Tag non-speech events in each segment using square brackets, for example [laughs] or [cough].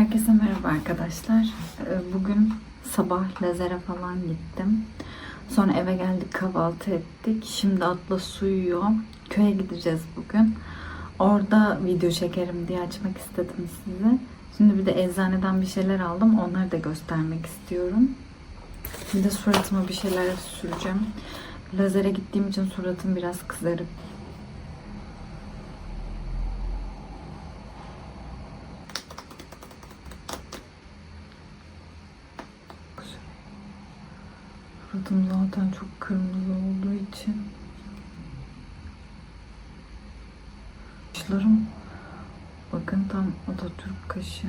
Herkese merhaba arkadaşlar. Ee, Bugün sabah lazere falan gittim. Sonra eve geldik kahvaltı ettik. Şimdi Atlas uyuyor. Köye gideceğiz bugün. Orada video çekerim diye açmak istedim size. Şimdi bir de eczaneden bir şeyler aldım. Onları da göstermek istiyorum. Bir de suratıma bir şeyler süreceğim. Lazere gittiğim için suratım biraz kızarık. Suratım zaten çok kırmızı olduğu için. Kaşlarım bakın tam Atatürk kaşı.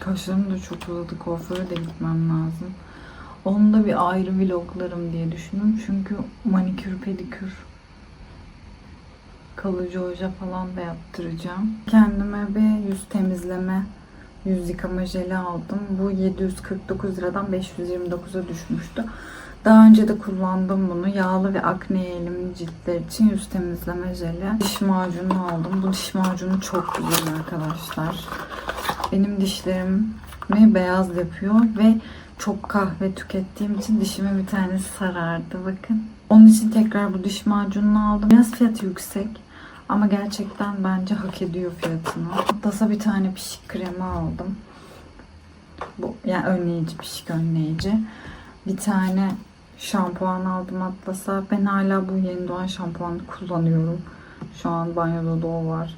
Kaşlarım da çok uzadı. Kuaföre de gitmem lazım. Onu da bir ayrı vloglarım diye düşündüm. Çünkü manikür, pedikür, kalıcı oje falan da yaptıracağım. Kendime bir yüz temizleme, yüz yıkama jeli aldım. Bu 749 liradan 529'a düşmüştü. Daha önce de kullandım bunu. Yağlı ve akne eğilimli ciltler için yüz temizleme jeli. Diş macunu aldım. Bu diş macunu çok güzel arkadaşlar. Benim dişlerimi beyaz yapıyor ve çok kahve tükettiğim için dişime bir tanesi sarardı bakın. Onun için tekrar bu diş macununu aldım. Biraz fiyatı yüksek ama gerçekten bence hak ediyor fiyatını. Atlas'a bir tane pişik kremi aldım. Bu yani önleyici, pişik önleyici. Bir tane şampuan aldım Atlas'a. Ben hala bu yeni doğan şampuanı kullanıyorum. Şu an banyoda da o var.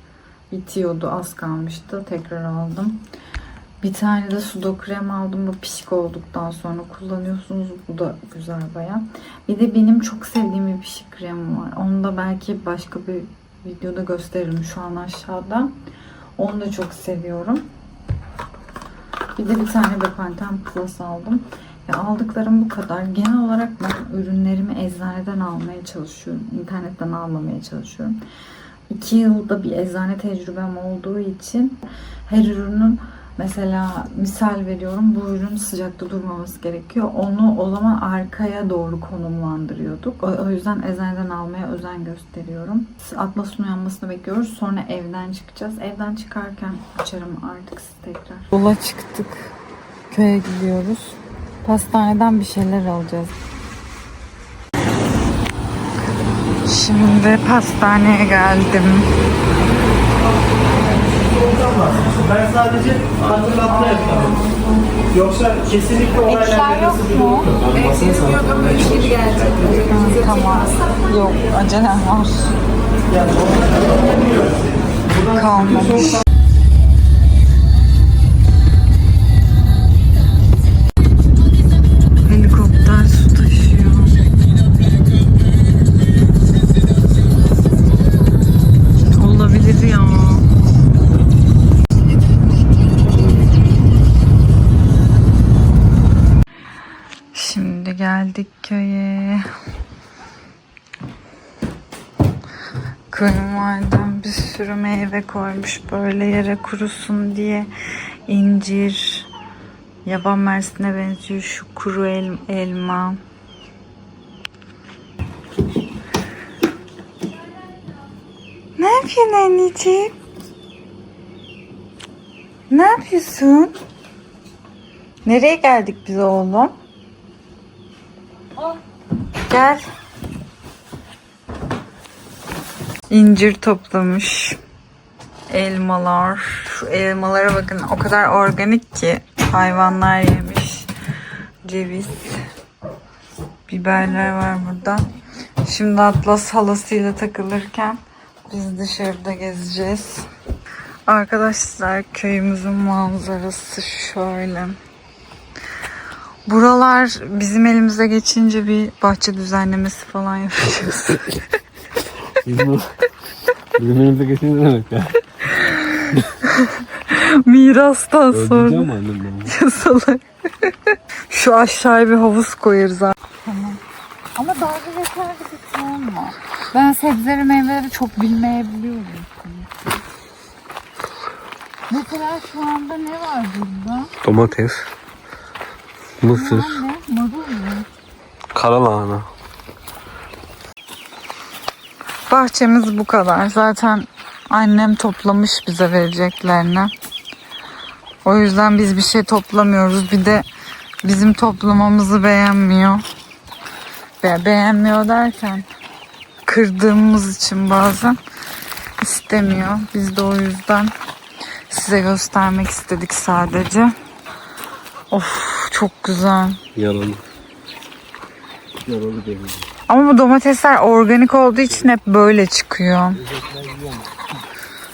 Bitiyordu, az kalmıştı. Tekrar aldım. Bir tane de sudo krem aldım. Bu pişik olduktan sonra kullanıyorsunuz. Bu da güzel baya. Bir de benim çok sevdiğim bir pişik krem var. Onu da belki başka bir videoda gösteririm şu an aşağıda. Onu da çok seviyorum. Bir de bir tane Bepanthen Plus aldım. Ya aldıklarım bu kadar. Genel olarak ben ürünlerimi eczaneden almaya çalışıyorum. İnternetten almamaya çalışıyorum. İki yılda bir eczane tecrübem olduğu için her ürünün mesela misal veriyorum bu ürün sıcakta durmaması gerekiyor. Onu o zaman arkaya doğru konumlandırıyorduk. O, yüzden eczaneden almaya özen gösteriyorum. Atlas'ın uyanmasını bekliyoruz. Sonra evden çıkacağız. Evden çıkarken açarım artık sizi tekrar. Yola çıktık. Köye gidiyoruz. Pastaneden bir şeyler alacağız. Şimdi pastaneye geldim. Ben sadece hatırlatma yapıyorum. Yoksa kesinlikle olaylar yok mu? Tamam. Yok, acelem var. Kalmamış. Geldik köye. Kayınvalidem bir sürü meyve koymuş böyle yere kurusun diye. incir, yaban mersine benziyor şu kuru el- elma. Ne yapıyorsun anneciğim? Ne yapıyorsun? Nereye geldik biz oğlum? Gel. İncir toplamış. Elmalar. Şu elmalara bakın o kadar organik ki hayvanlar yemiş. Ceviz. Biberler var burada. Şimdi Atlas halasıyla takılırken biz dışarıda gezeceğiz. Arkadaşlar köyümüzün manzarası şöyle. Buralar bizim elimize geçince bir bahçe düzenlemesi falan yapacağız. [laughs] Bizim, bizim elimize geçince ne demek ya? [laughs] Mirastan sonra Öldüreceğim annem yasalar. [laughs] Şu aşağıya bir havuz koyarız abi. Tamam. Ama dalga geçer gibi olma. Ben sebzeleri meyveleri çok bilmeyebiliyorum. Mesela şu anda ne var burada? Domates, mısır, karalahana. Bahçemiz bu kadar. Zaten annem toplamış bize vereceklerini. O yüzden biz bir şey toplamıyoruz. Bir de bizim toplamamızı beğenmiyor. Be beğenmiyor derken kırdığımız için bazen istemiyor. Biz de o yüzden size göstermek istedik sadece. Of çok güzel. Yaralı. Yaralı demir. Ama bu domatesler organik olduğu için hep böyle çıkıyor.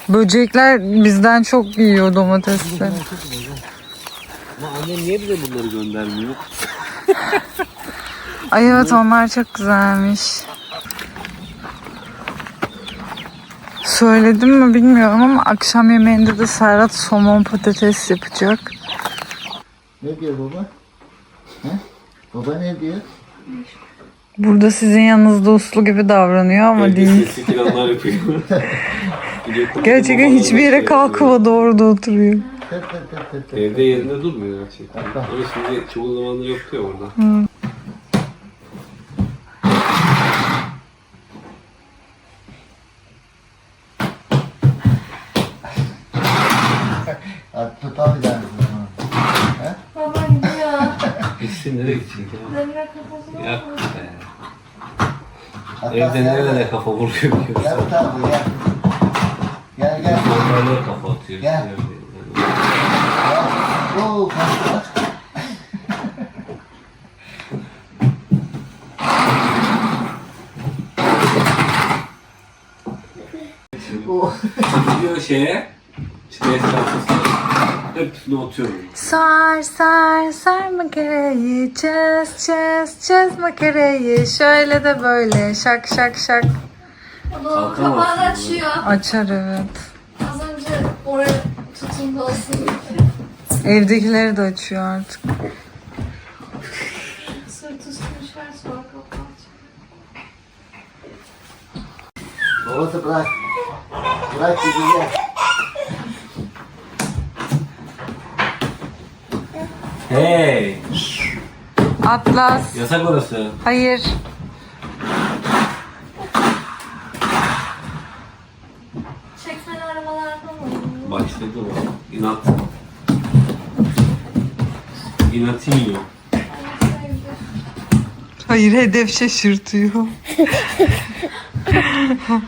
Böcekler bizden çok yiyor domatesleri. Ama annem niye bize bunları göndermiyor? [laughs] Ay evet onlar çok güzelmiş. Söyledim mi bilmiyorum ama akşam yemeğinde de Serhat somon patates yapacak. Ne diyor baba? He? Baba ne diyor? Burada sizin yanınızda uslu gibi davranıyor ama değil. Sesli planlar yapıyor. [laughs] Gerçekten hiçbir yere kalkmadı orada oturuyor. Tır tır tır tır tır. Evde yerinde durmuyor gerçekten. Ama şimdi çoğu zamanlar yoktu ya orada. Hadi Gitsin nereye gidecek ya? Demire kafasına Yak be. Hatta Evde sen- nerelere kafa vuruyor biliyorsun. Gel tabi gel. Gel gel. Onlarla kafa atıyor. Gel. Gel. Oo kaçtı bak. Oo. Gidiyor şeye. İşte etrafı hepsini atıyorum. Sar sar sar makarayı çöz çöz çöz makarayı şöyle de böyle şak şak şak Onu Kalkamazsın kapağını bunu. açıyor. açar evet. Az önce oraya tutun olsun. Evdekileri de açıyor artık. Sırt üstünü şer sonra kapağı Babası bırak. Bırak gideceğiz. Hey! Atlas. Yasak orası. Hayır. Çekmeli arabalardan mı? Başladı o. İnat. İnatinho. Hayır hedef şaşırtıyor. [laughs]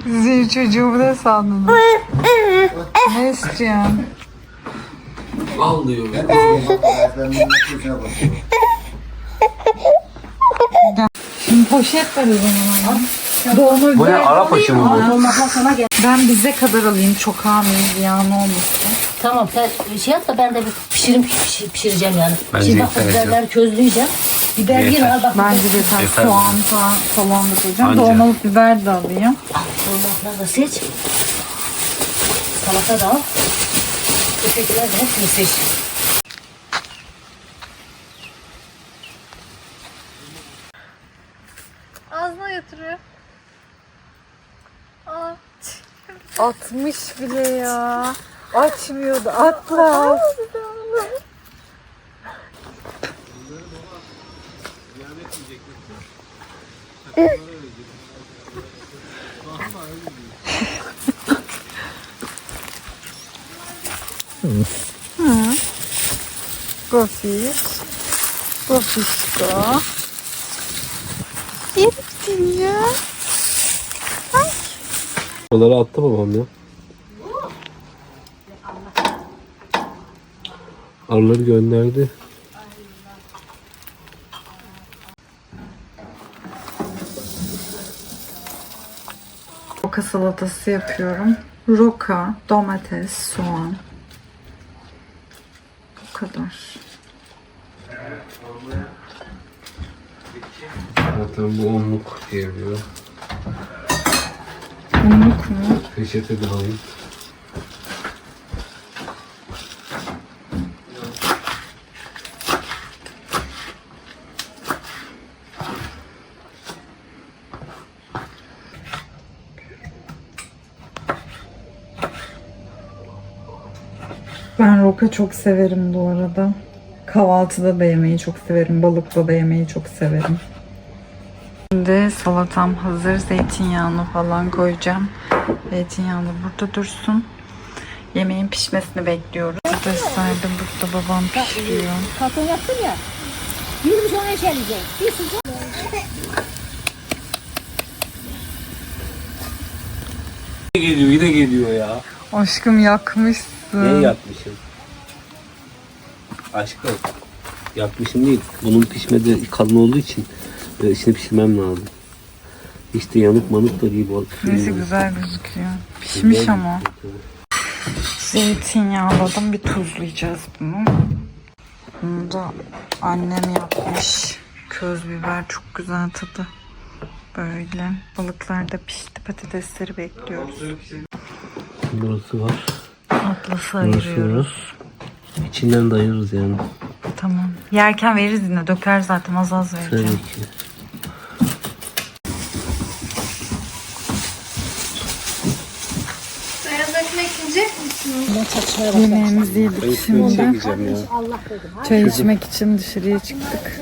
Sizin çocuğumu da sandınız. [laughs] ne istiyorsun? Al diyor. Ben üstüne. Şimdi poşet ver o zaman. Dolma Bu ne. Arap aşı mı bu? Ben bize kadar alayım çok hamile ziyan olmasın. Tamam sen şey yap da ben de bir pişirim piş- pişireceğim yani. Bence Şimdi bak yeter biberleri közleyeceğim. Biber Yeter. al bak. Bence de sen Yeter soğan falan, falan da koyacağım. Anca. Dolmalık biber de alayım. Dolmaları da seç. Salata da al. De hepsini seç. Ağzına götürüyor. Aa. 60 bile ya. Açmıyordu. Atlas. Hı. Gofiş. Gofişko. Yettin ya. Buraları attı babam ya. Arıları gönderdi. Roka salatası yapıyorum. Roka, domates, soğan. Kadar. Zaten bu onluk diyebiliyor. Unluk mu? Peçete de alayım. Ben roka çok severim bu arada. Kahvaltıda da yemeyi çok severim. Balıkla da yemeyi çok severim. Şimdi salatam hazır. Zeytinyağını falan koyacağım. Zeytinyağını burada dursun. Yemeğin pişmesini bekliyoruz. patateslerde burada babam pişiriyor. Karton yaptım ya. Yürümüş ona eşeleyecek. Bir sıcak. Geliyor yine geliyor ya. Aşkım yakmışsın. Ne yapmışım? Aşkım. Yapmışım değil. Bunun pişmedi kalın olduğu için e, içini pişirmem lazım. İşte yanık manık da değil. bu- Neyse güzel gözüküyor. Pişmiş ama. Zeytinyağladım bir tuzlayacağız bunu. Bunu da annem yapmış. Köz biber çok güzel tadı. Böyle. Balıklar da pişti. Patatesleri bekliyoruz. Burası var. Atlas'ı ayırıyoruz. İçinden de ayırırız yani. Tamam. Yerken veririz yine. Döker zaten az az Tabii vereceğim. ki. Beyaz ekmek yiyecek misin? Yemeğimizi yedik şimdi. çekeceğim ya. Çay içmek için dışarıya çıktık.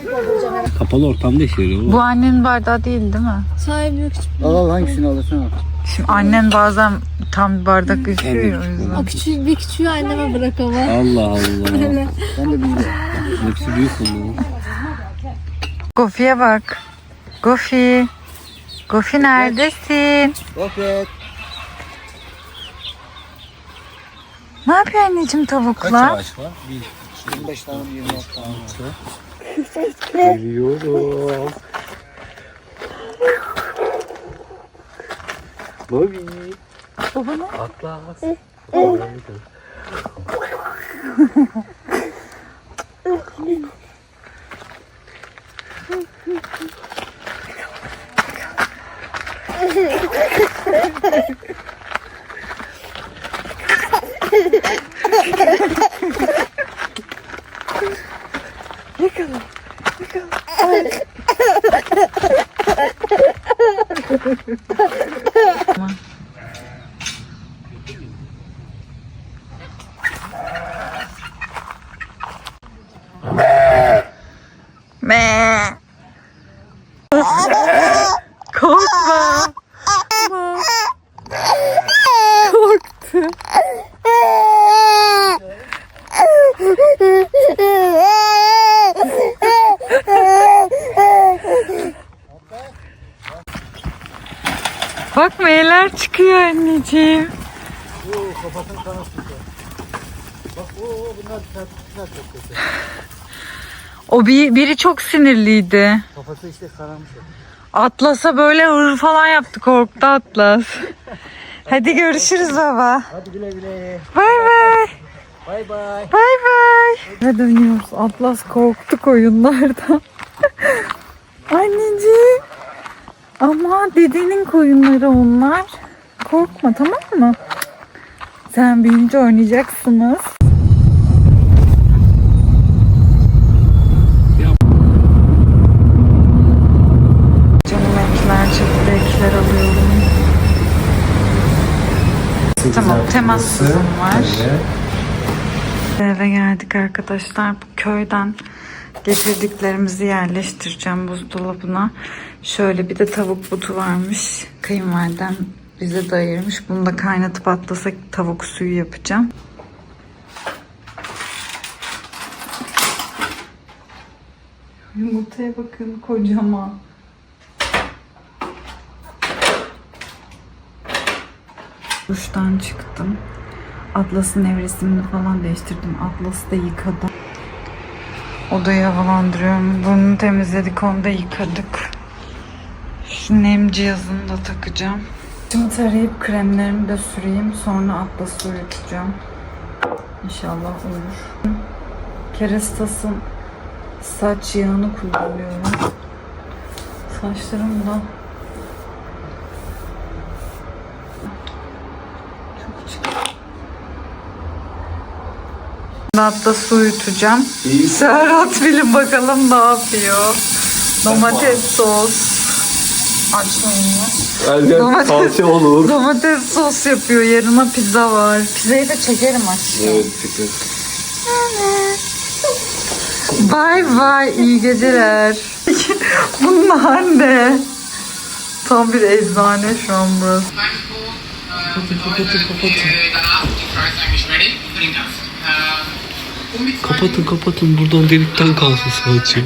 Kapalı ortamda işliyor. Bu annenin bardağı değil değil mi? Sahibi yok. Al al hangisini alırsan al. Şimdi annen bazen tam bir bardak içiyor ya o O yüzden. küçük bir küçüğü anneme bırak ama. Allah Allah. [laughs] Ben de bilmiyorum. Hepsi büyük onun. Gofi'ye bak. Gofi. Gofi neredesin? Roket. Ne yapıyor anneciğim tavuklar? var? 25 tane 26 tane. Geliyorum. Bobby. Baba ne? Atlas. [laughs] Me. Korkma. Korktu. Bak meyler çıkıyor anneciğim. O bir, biri çok sinirliydi. Kafası işte sararmış. Atlas'a böyle hır falan yaptı korktu Atlas. Hadi görüşürüz baba. Hadi güle güle. Bay bay. Bay bay. Bay bay. Ve dönüyoruz. Atlas korktu koyunlardan. [laughs] Anneciğim. Ama dedenin koyunları onlar. Korkma tamam mı? Sen büyüyünce oynayacaksınız. Canım ekler, çekti ekler alıyorum. Tamam, temassızım var. Eve geldik arkadaşlar. Bu köyden getirdiklerimizi yerleştireceğim buzdolabına. Şöyle bir de tavuk butu varmış. Kayınvalidem bize de ayırmış. Bunu da kaynatıp atlasak tavuk suyu yapacağım. Yumurtaya bakın kocaman. Duştan çıktım. Atlas'ın nevresimini falan değiştirdim. Atlas'ı da yıkadım. Odayı havalandırıyorum. Bunu temizledik, onu da yıkadık. Şu nem cihazını da takacağım. Şimdi tarayıp kremlerimi de süreyim. Sonra Atlas'ı uyutacağım. İnşallah uyur. Kerestas'ın saç yağını kullanıyorum. Saçlarım da çok çıktı. Hatta su uyutacağım. Serhat bilin bakalım ne yapıyor. Domates sos. Elden Domates. salça olur. Domates sos yapıyor. Yarına pizza var. Pizzayı da çekerim aşkım. Evet çıkın. Bay bay. iyi geceler. [laughs] Bunlar ne? Tam bir eczane şu an burası. Kapatın kapatın buradan delikten kalsın sadece.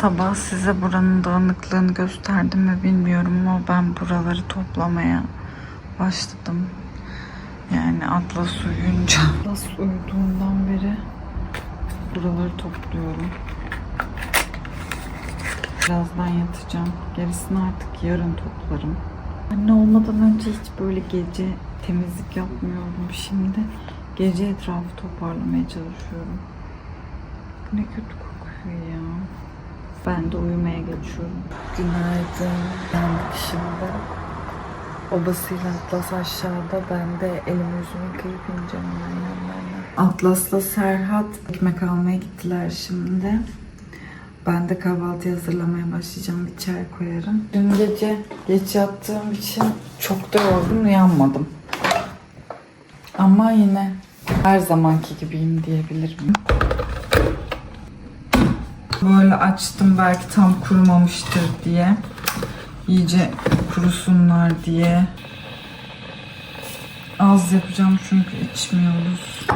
Sabah size buranın dağınıklığını gösterdim mi bilmiyorum ama ben buraları toplamaya başladım. Yani Atlas uyuyunca. Atlas uyuduğundan beri buraları topluyorum. Birazdan yatacağım. Gerisini artık yarın toplarım. Anne olmadan önce hiç böyle gece temizlik yapmıyordum. Şimdi gece etrafı toparlamaya çalışıyorum. Ne kötü kokuyor ya. Ben de uyumaya geçiyorum. Günaydın. Yandık şimdi. Obasıyla Atlas aşağıda. Ben de elimi yüzümü yıkayıp ineceğim. Atlas'la Serhat ekmek almaya gittiler şimdi. Ben de kahvaltı hazırlamaya başlayacağım. Bir çay koyarım. Dün gece geç yattığım için çok da yorgun uyanmadım. Ama yine her zamanki gibiyim diyebilirim. Böyle açtım belki tam kurumamıştır diye. İyice kurusunlar diye. Az yapacağım çünkü içmiyoruz.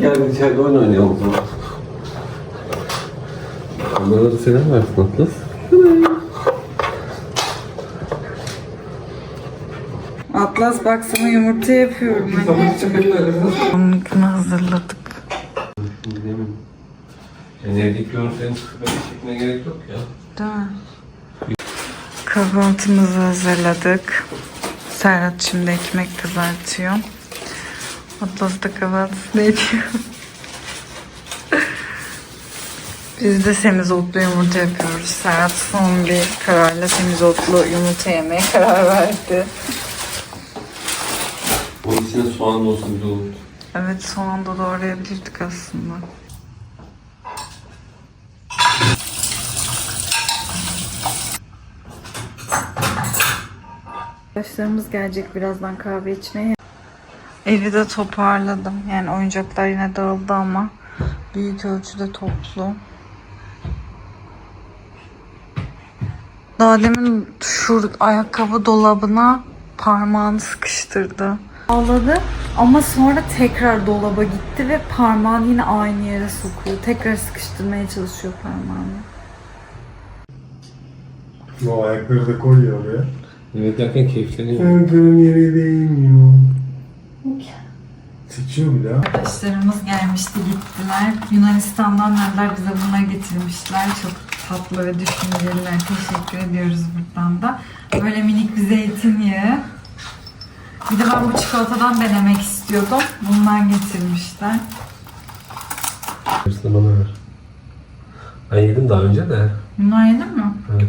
Gel içeride oyun oynayalım o zaman. Da selam versin Atlas. Atlas bak sana yumurta yapıyorum. Onunkini hazırladık. Yani evdeki görüntülerin böyle çekmeye gerek yok ya. Değil mi? Kahvaltımızı hazırladık. Serhat şimdi ekmek kızartıyor. Atlas da kahvaltısını ediyor. Biz de semizotlu yumurta yapıyoruz. Serhat son bir kararla semizotlu yumurta yemeye karar verdi. İçine soğan da olsa güzel olur. Evet soğan da doğrayabilirdik aslında. Arkadaşlarımız gelecek birazdan kahve içmeye. Evi de toparladım. Yani oyuncaklar yine dağıldı ama büyük ölçüde toplu. Daha demin şu ayakkabı dolabına parmağını sıkıştırdı. Ağladı ama sonra tekrar dolaba gitti ve parmağını yine aynı yere sokuyor. Tekrar sıkıştırmaya çalışıyor parmağını. O ayakları da koyuyor oraya. Evet derken keyifleniyor. Ayaklarım yere değmiyor. Sıçıyor bir daha. Arkadaşlarımız gelmişti gittiler. Yunanistan'dan neler bize bunları getirmişler. Çok tatlı ve düşünceliler. Teşekkür ediyoruz buradan da. Böyle minik bir zeytinyağı. Bir de ben bu çikolatadan denemek istiyordum. Bundan getirmişler. Hırsını bana ver. Ben yedim daha önce de. Bunlar yedin mi? Evet.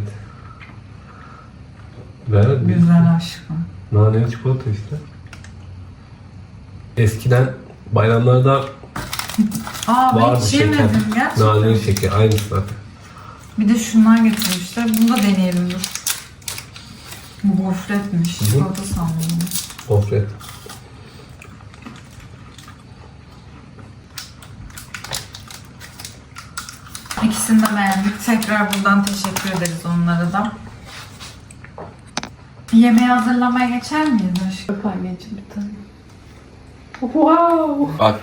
Ver. Güzel aşkım. Naneli çikolata işte. Eskiden bayramlarda Aa ben vardı hiç şeker. yemedim gerçekten. Naneli şeker. Aynısı zaten. Bir de şundan getirmişler. Bunu da deneyelim dur. Bu gofretmiş. Çikolata sandım. Bunu. Gofret. İkisini de beğendik. Tekrar buradan teşekkür ederiz onlara da. Yemeği hazırlamaya geçer miyiz aşkım? Öp anneciğim bir tane. Wow! Bak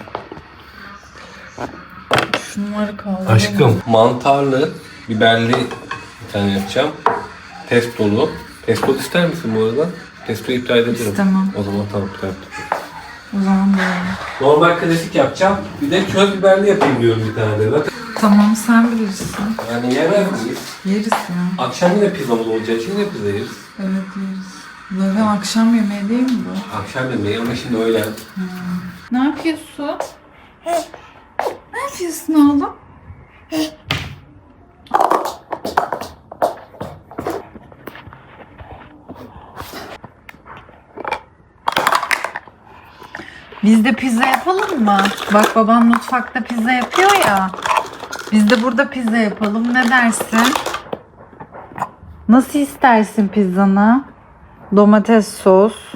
Şunları kaldı. aşkım mantarlı, biberli bir tane yapacağım. Testolu. Testo ister misin bu arada? Testo iptal edebilirim. İstemem. O zaman tamam iptal ettim. O zaman böyle. Normal klasik yapacağım. Bir de köz biberli yapayım diyorum bir tane de. Zaten Tamam sen bilirsin. yani yemez miyiz? Yeriz ya. Akşam yine pizzamız olacağı için yine pizza yeriz. Evet yeriz. Zaten akşam yemeği değil mi bu? Akşam yemeği ama şimdi öğlen. Ne yapıyorsun? Ne yapıyorsun oğlum? Biz de pizza yapalım mı? Bak babam mutfakta pizza yapıyor ya. Biz de burada pizza yapalım. Ne dersin? Nasıl istersin pizzanı? Domates sos,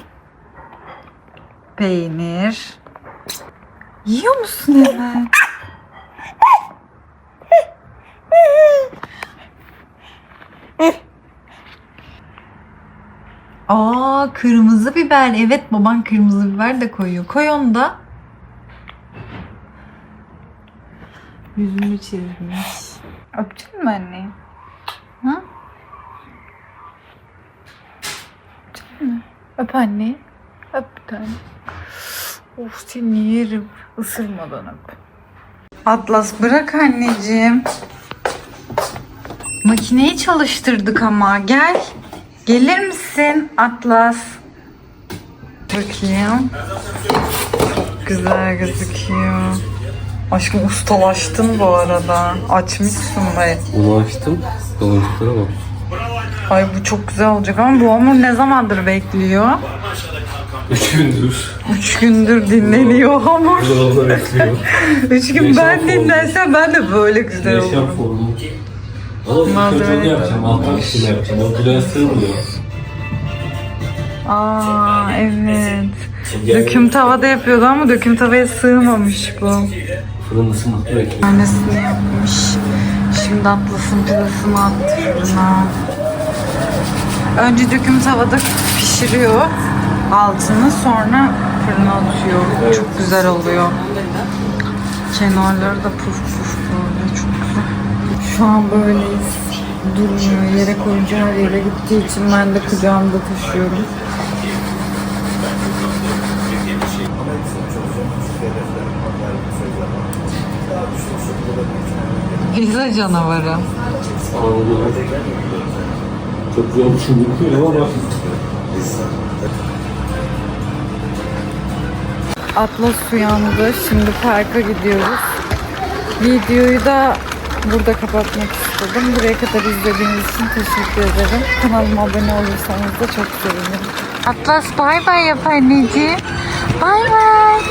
peynir, Yiyor musun evet? Aa kırmızı biber. Evet baban kırmızı biber de koyuyor. Koy onu da. Yüzümü çizmiş. Öptün mü anne? Ha? Öptün mü? Öp anne. Öp bir tane. Of seni yerim. Isırmadan öp. Atlas bırak anneciğim. Makineyi çalıştırdık ama gel. Gelir misin Atlas? Bakayım. Çok güzel gözüküyor. Aşkım ustalaştın bu arada. Açmışsın be. Açtım. Baloncuklara bak. Ay bu çok güzel olacak ama bu hamur ne zamandır bekliyor? Üç gündür. Üç gündür dinleniyor hamur. Dolabda bekliyor. [laughs] Üç gün Yaşam ben formu. dinlensem ben de böyle güzel Yaşam olurum. formu. Malzeme- onu yapacağım. Alttan üstüne yapacağım. O gülen sığmıyor. Aa evet. Döküm tavada yapıyordu ama döküm tavaya sığmamış bu. Fırın ısınmakta bekliyor. Annesini yapmış. Şimdi Atlas'ın pidesini attı fırına. Önce döküm tavada pişiriyor altını sonra fırına atıyor. Çok güzel oluyor. Kenarları da puf puf böyle çok güzel. Şu an böyleyiz. Durmuyor. Yere koyunca her yere gittiği için ben de kucağımda taşıyorum. Pizza canavarı. Çok güzel değil ama Atlas uyandı. Şimdi parka gidiyoruz. Videoyu da burada kapatmak istedim. Buraya kadar izlediğiniz için teşekkür ederim. Kanalıma abone olursanız da çok sevinirim. Atlas bay bay yap anneciğim. Bay bay.